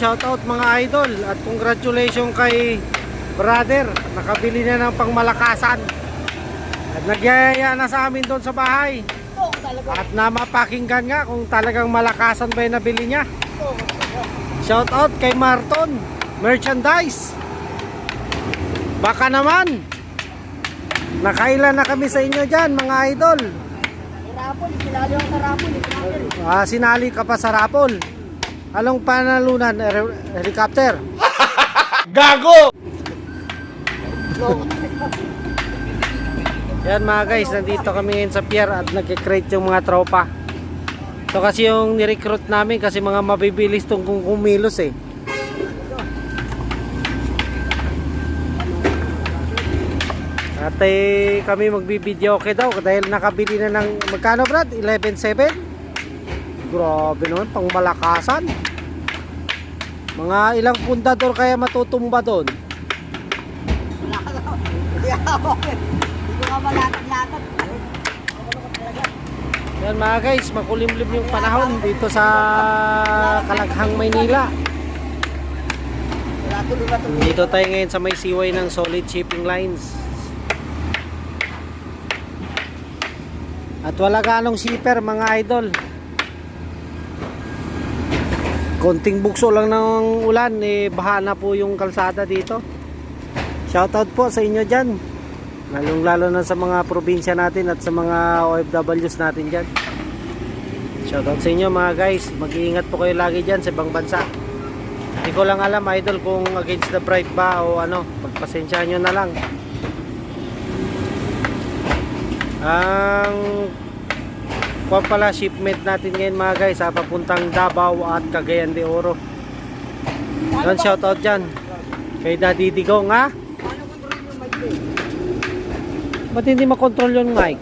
Shout out mga idol at congratulations kay brother. Nakabili na ng pangmalakasan. At nagyayaya na sa amin doon sa bahay. At namapakinggan nga kung talagang malakasan ba yung nabili niya. Shout out kay Marton Merchandise. Baka naman. Nakailan na kami sa inyo dyan mga idol. Rapol, sinali ako sa rapol. eh. Ah, sinali ka pa sa Rapol. Anong panalunan? Her- helicopter? Gago! Yan mga guys, nandito kami ngayon sa pier at nagkikreate yung mga tropa. Ito kasi yung nirecruit namin kasi mga mabibilis tong kung kumilos eh. At eh, kami magbibideo okay daw dahil nakabili na ng magkano Brad? 11.7? Grabe naman, pang malakasan. Mga ilang pundador kaya matutumba doon? Wala ka na. Hindi ako. Hindi? Yan mga guys, makulimlim yung panahon dito sa Kalaghang, Maynila. Dito tayo ngayon sa may siway ng Solid Shipping Lines. At wala ganong shipper mga idol. Konting bukso lang ng ulan, eh baha na po yung kalsada dito. Shoutout po sa inyo dyan. Lalong lalo na sa mga probinsya natin at sa mga OFWs natin dyan. Shoutout sa inyo mga guys. Mag-iingat po kayo lagi dyan sa ibang bansa. Hindi ko lang alam idol kung against the bright ba o ano. Pagpasensya nyo na lang. Ang kuwan pala shipment natin ngayon mga guys ha, papuntang Davao at Cagayan de Oro. Yan shoutout dyan. Kay Daddy Digong ha. Ba't hindi makontrol yung mic?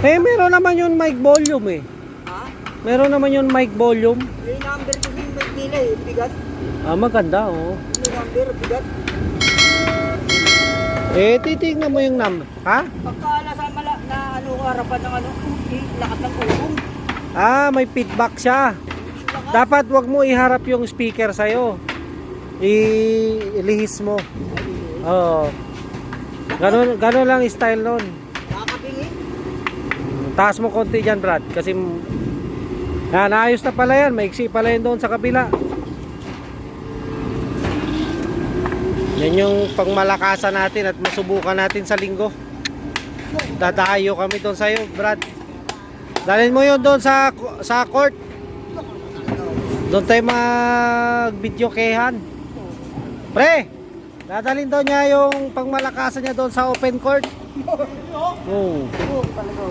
Eh meron naman yung mic volume eh. Ha? Meron naman yung mic volume. May number kasi yung mic nila eh. Bigat. Ah maganda oh. May number, bigat. Eh titignan mo yung number. Ha? Pagka nasa mala, na ano ko harapan ng ano, lakas ng ulong. Ah, may feedback siya. Dapat wag mo iharap yung speaker sa'yo. I- ilihis mo. Oo. Ganun, ganun lang style nun. Nakakapingin. Taas mo konti dyan, Brad. Kasi, na naayos na pala yan. Maiksi pala yan doon sa kabila. Yan yung pangmalakasan natin at masubukan natin sa linggo. Dadayo kami doon sa'yo, Brad. Dalhin mo yun doon sa sa court. Doon tayo mag-video kehan. Pre, dadalhin daw niya yung pangmalakasan niya doon sa open court. Oo. Talaga.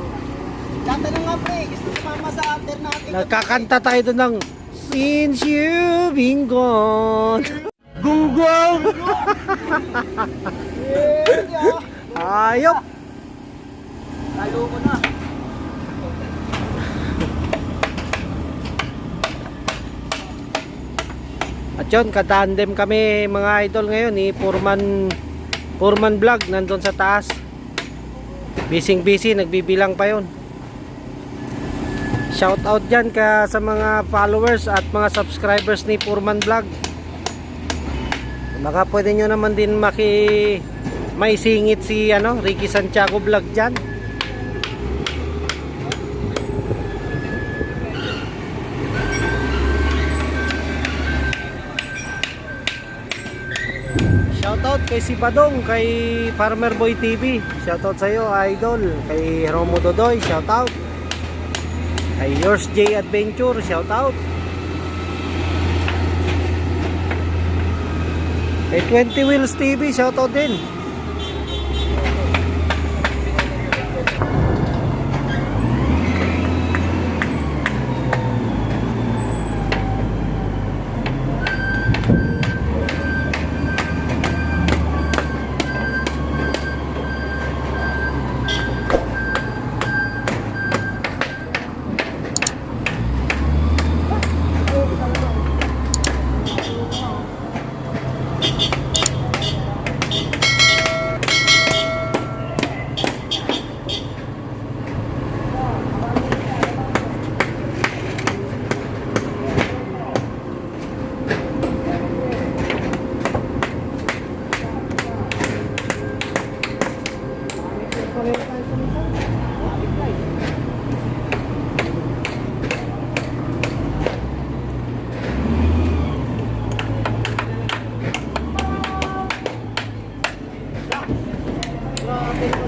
Tatanong nga pre, gusto ko mama sa after natin. Nagkakanta tayo doon ng Since you've been gone. Gunggong! Ayop. Lalo ko na. At yun, katandem kami mga idol ngayon ni Purman Purman Vlog nandun sa taas. Bising busy, nagbibilang pa yon. Shout out dyan ka sa mga followers at mga subscribers ni Purman Vlog. Baka pwede nyo naman din maki may singit si ano, Ricky Santiago Vlog dyan. Kay si kay Farmer Boy TV. Shoutout sa iyo, idol. Kay Romo Dodoy, shoutout. Kay Yours J Adventure, shoutout. Kay 20 Wheels TV, shoutout din.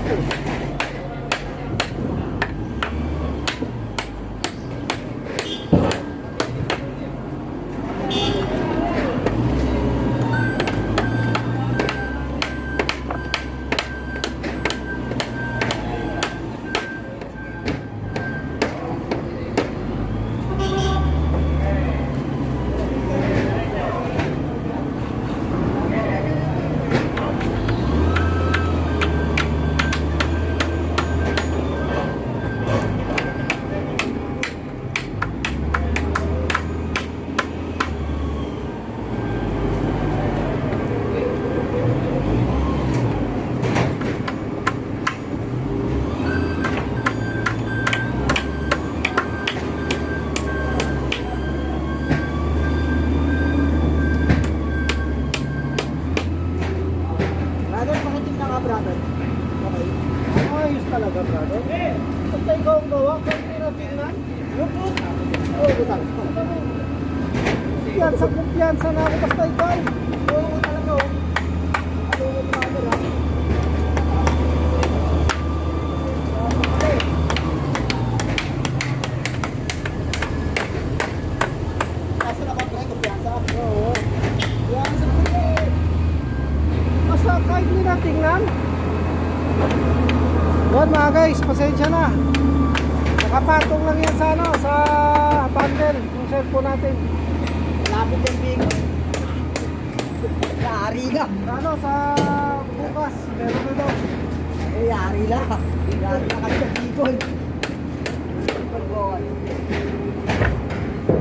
Thank tingnan. Yun mga guys, pasensya na. Nakapatong lang yan sa ano, sa bundle, yung cellphone natin. Malapit yung bigo. Yari na. Ano, sa bukas, meron na daw. Eh, yari na. Yari na kami sa boy.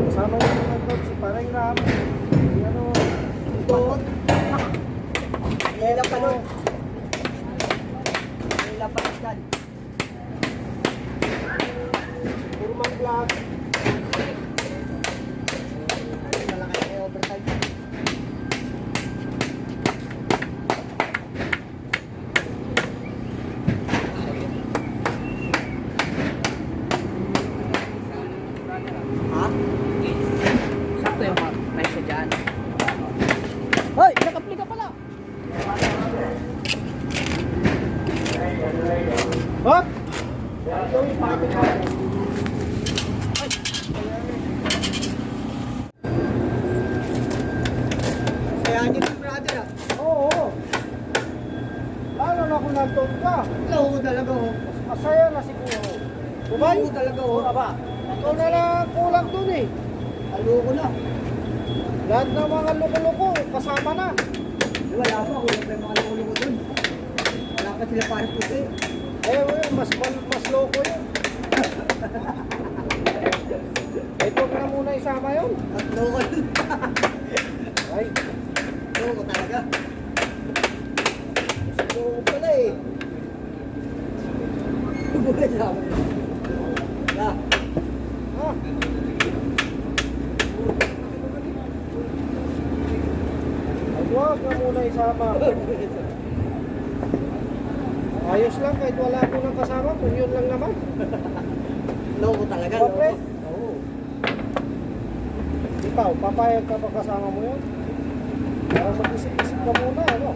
Kasama yung mga doon, si Parang Ram. Yung ano, Ito. Lela pa nun. Lela pa nun. Purmang Vlog. Malaki na yung overtime. Ha? Sakto yung presyo dyan. Hoy, nakapli ka pala. Hop! Sayahan niyo yung brother ah. Oo. Lalo na kung nandun ka. Oo talaga oh. Masaya na siguro. Oh. Aba, ikaw na lang kulang dun eh. Aloko na. Lahat ng mga loko-loko, kasama na. Eh, wala pa. Wala pa yung mga loko-loko dun. Wala pa sila parang puti. Eh, well, mas, mas loko yun. Ito na muna isama yun. At loko dun. Ay, Loko talaga. Loko pala eh. Buhay lang. Na. ha? Ay, huwag na muna isama. Ayos lang kahit wala ko nang kasama, kung yun lang naman. Loko talaga. Loko. Oo. Ikaw, papayag ka pa kasama mo yun? Para mag-isip-isip ka muna, ano?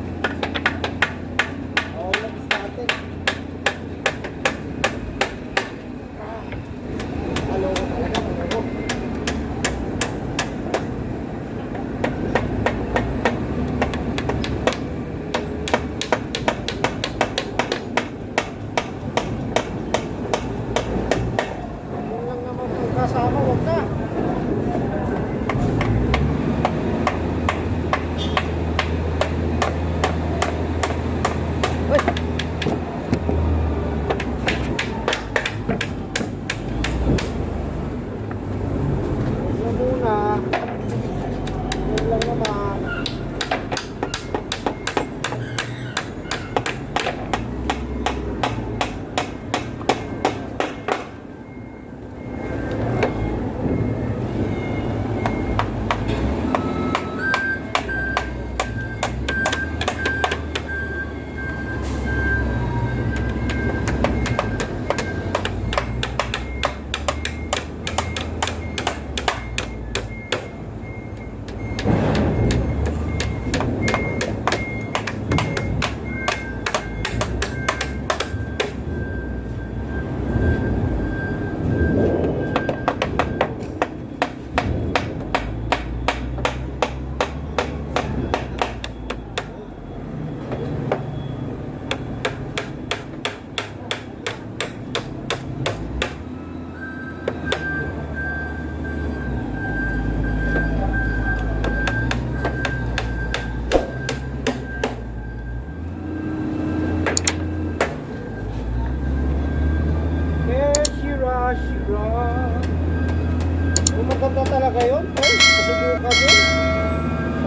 Ay, masubukan yun.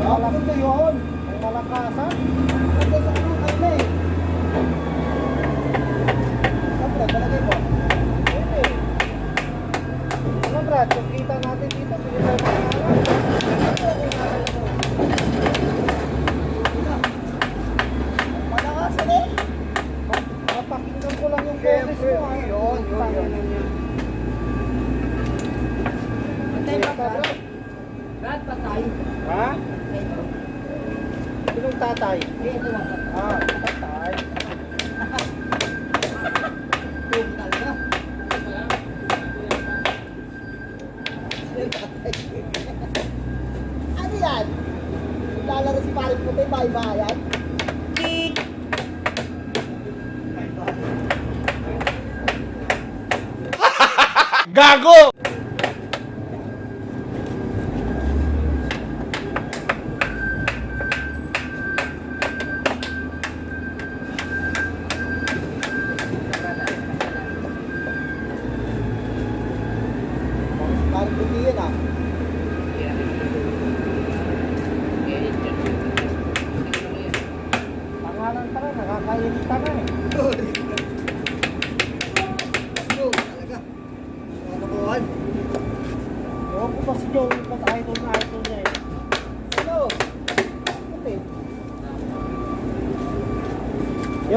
Ah, maganda yun. Ang malakasan. Maganda sa ano kami eh. Siyempre, palagay ko. Pwede. Ano Brad, kung kita natin dito, pwede tayo pangalan. Malakasan eh. Mapakinggan ko lang yung boses mo. Yun, yun, yun, pa. Brad. Brad, pa tayo. tatay. Ha? Pedro. Sinong tatay? Pedro ang Ah, tatay. tatay talaga. Tatay. Ano yan? Lalaro si Palit Puti, bahay-bahayan. Gago!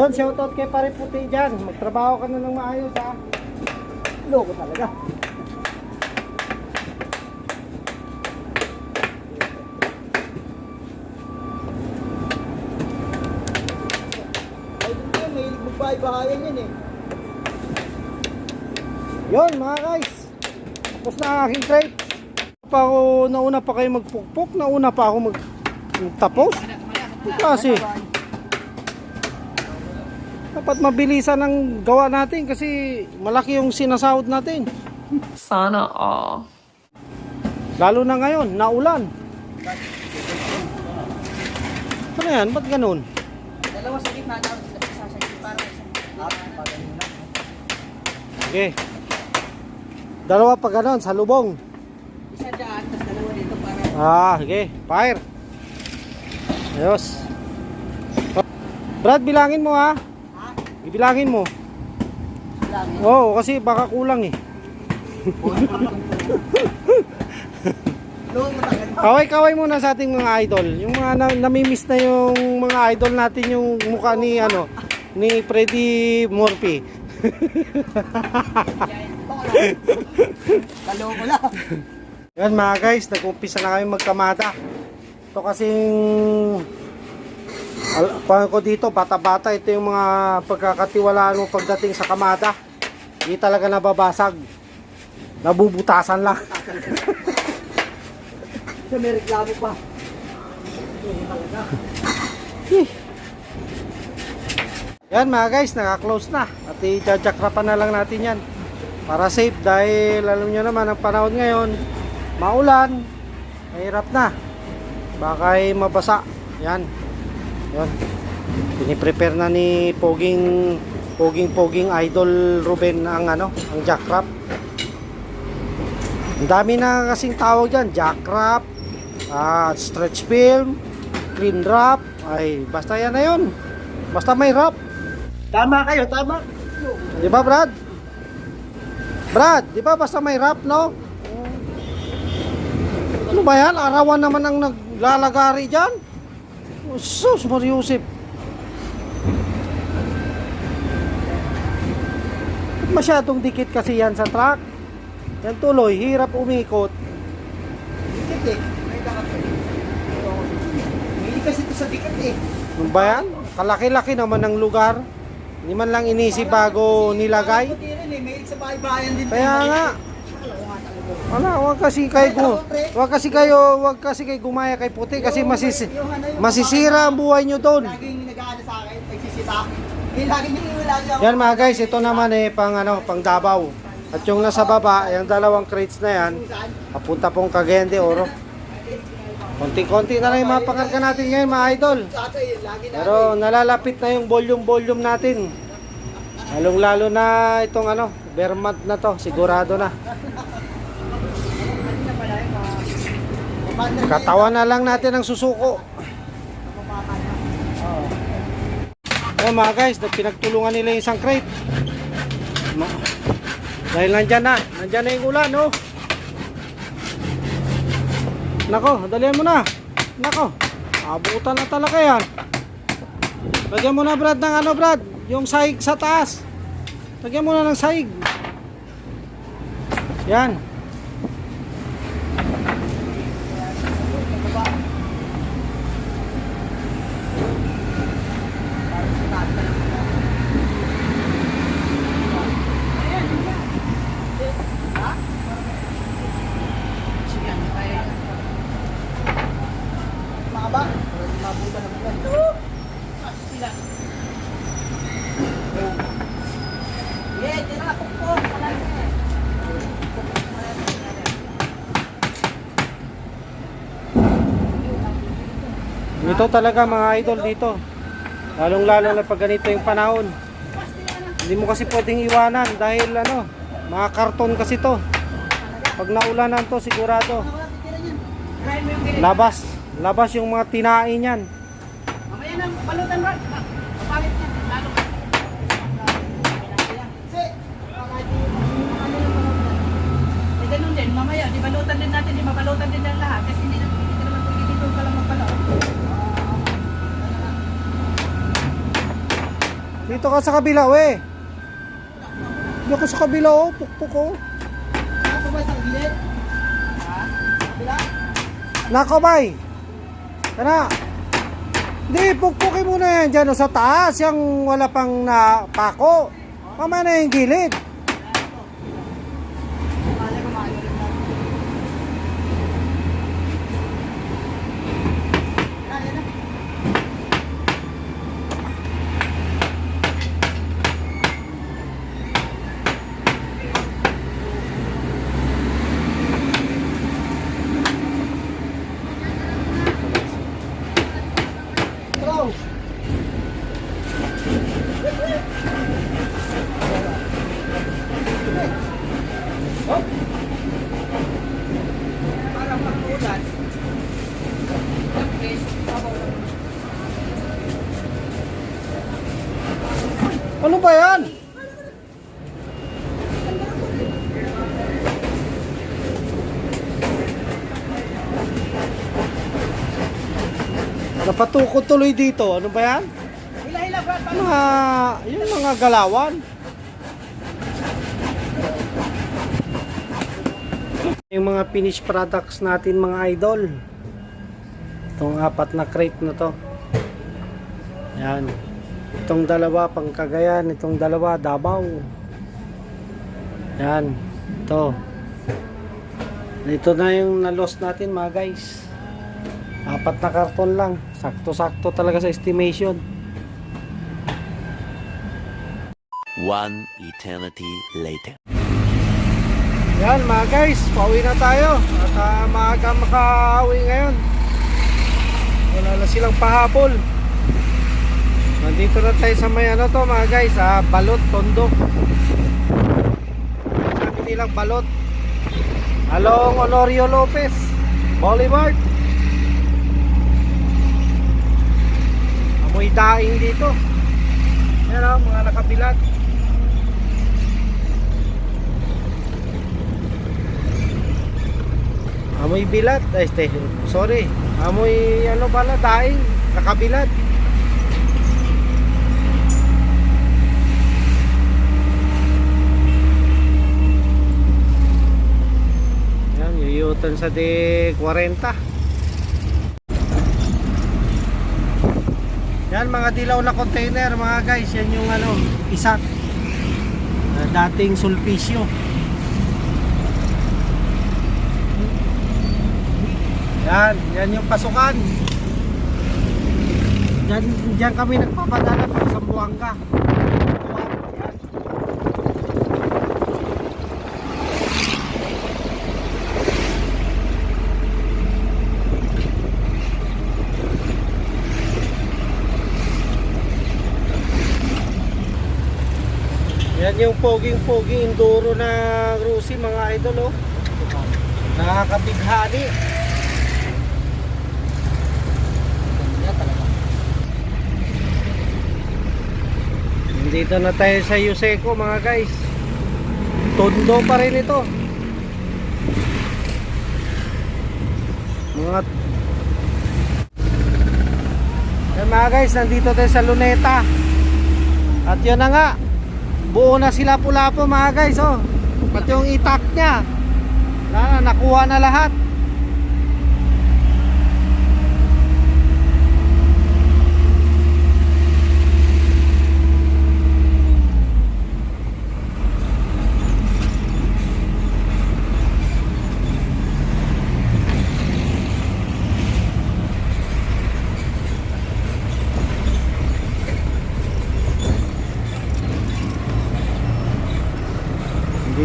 Yun, shoutout kay pare puti dyan. Magtrabaho ka na ng maayos ha. Loko talaga. Ay, dito yan, mahilig magbahay-bahayan yan eh. Yun mga guys. Tapos na ang aking crate. Pa ako, nauna pa kayo magpukpok, nauna pa ako mag tapos. Kasi dapat mabilisan ang gawa natin kasi malaki yung sinasahod natin. Sana all. Lalo na ngayon, naulan. Ano yan? Ba't ganun? Dalawa sa gitna, tapos isa sa gitna, para isang Okay. Dalawa pa ganun, sa lubong. Isa dyan, tapos dalawa dito para Ah, okay. Fire. Ayos. Brad, bilangin mo ha. Ha? Ibilangin mo. Lang. Oo, kasi baka kulang eh. Kaway-kaway muna sa ating mga idol. Yung mga na, namimiss na yung mga idol natin yung mukha ni ano ni Freddie Murphy. Kaloko lang. Yan mga guys, nag-umpisa na kami magkamada. Ito kasing paano ko dito, bata-bata, ito yung mga pagkakatiwalaan mo pagdating sa kamada. Hindi talaga nababasag. Nabubutasan lang. Siya may reklamo pa. Yan mga guys, naka-close na. At i-jajakrapan na lang natin yan. Para safe dahil alam nyo naman ang panahon ngayon, maulan, mahirap na. Baka ay mabasa. Yan. Yan. Piniprepare na ni Poging Poging Poging Idol Ruben ang ano, ang jackrap. Ang dami na kasing tawag diyan, jackrap, ah, stretch film, clean wrap, ay basta yan na yun. Basta may wrap. Tama kayo, tama. Di ba, Brad? Brad, di ba basta may rap, no? Ano ba yan? Arawan naman ang naglalagari dyan. Sus, Mariusip. Masyadong dikit kasi yan sa truck. Yan tuloy, hirap umikot. Dikit eh. May dapat eh. Kasi ito sa dikit eh. Ano ba yan? Kalaki-laki naman ng lugar. Hindi man lang inisip bago nilagay. Eh. Kaya nga. Wala, wag kasi kayo gu- wag kasi kayo, wag kasi kayo gumaya kay puti kasi masis Yung ano, yung masisira ang buhay nyo doon. Laging nag-aano sa akin, nagsisita. Yung laging hiniwala niya ako. Yan mga guys, ito naman eh pang ano, pang Davao. At yung nasa baba, yung dalawang crates na yan, papunta pong Cagayan de Oro. Konti-konti na lang yung mapakarga natin ngayon mga idol. Eh, lagi na. Pero nalalapit na yung volume-volume natin. Lalong lalo na itong ano, Vermont na to, sigurado na. Katawan na lang natin ang susuko. Ayan mga guys, pinagtulungan nila yung isang crate. Ma- Dahil nandyan na, nandyan na yung ulan, no? Nako, dalihan mo na. Nako, abutan na talaga yan. Lagyan mo na Brad ng ano Brad, yung sahig sa taas. Lagyan mo na ng sahig. Yan. baba. Para di mabuta ng ulan. Ah, sila. Yeah, tira, pukpok. Malalim eh. Pukpok, malalim, malalim. Ito talaga mga idol dito. Lalong lalo na pag ganito yung panahon. Hindi mo kasi pwedeng iwanan dahil ano, mga karton kasi to. Pag naulanan to sigurado. Niyan. Labas. Labas yung mga tinain yan. Mamaya nang balutan, Rod. Kapalit niya. Lalo. Mamaya, di balutan din natin. Di mabalutan din ng lahat. Kasi hindi, naman pwede dito ka lang magpalaw. Dito ka sa kabila, we. Dito ka sa kabila, oh. Pukpuk, oh. Ako ba sa gilid? Ha? Kabila? Nako, bay. Tara. Hindi, pukpukin mo na yan dyan, oh, sa taas. Yung wala pang na pako. Mamaya na yung gilid. Kaya ko maayo rin lang. Kaya na. Hello. Para pag ulan. Tapos, sabaw lang. Ano ba yan? Napatukod tuloy dito. Ano ba yan? Hila-hila. Paano? Mga, yung mga galawan. Yung mga finished products natin mga idol. Itong apat na crate na to. Yan. Itong dalawa pang Cagayan, itong dalawa Davao. Yan. Ito. Ito na yung na-lost natin mga guys. Apat na karton lang. Sakto-sakto talaga sa estimation. One eternity later. Yan mga guys, pauwi na tayo. At uh, maaga makauwi ngayon. Wala na silang pahabol. Nandito na tayo sa may ano to mga guys, sa Balot, Tondo. Sabi nilang Balot. Along Honorio Lopez, Boulevard. Amoy daing dito. Yan o, mga nakabilat. Amoy bilat, ay este, sorry. Amoy ano pala, daing, nakabilat. Yan, yuyutan sa D40. Yan, mga dilaw na container, mga guys. Yan yung ano, isat. Uh, dating sulpisyo. Yan, yan yung pasukan. Diyan, diyan kami nagpapadala sa Buanga. Yan yung poging-poging enduro na Rusi mga idol oh. Nakakabighani. Nandito na tayo sa Yuseco mga guys. Tondo pa rin ito. Mga Yan mga guys, nandito tayo sa Luneta. At yun na nga. Buo na sila pula po mga guys oh. Pati yung itak niya. Na, nakuha na lahat.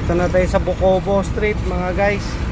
Dito na tayo sa Bukobo Street mga guys.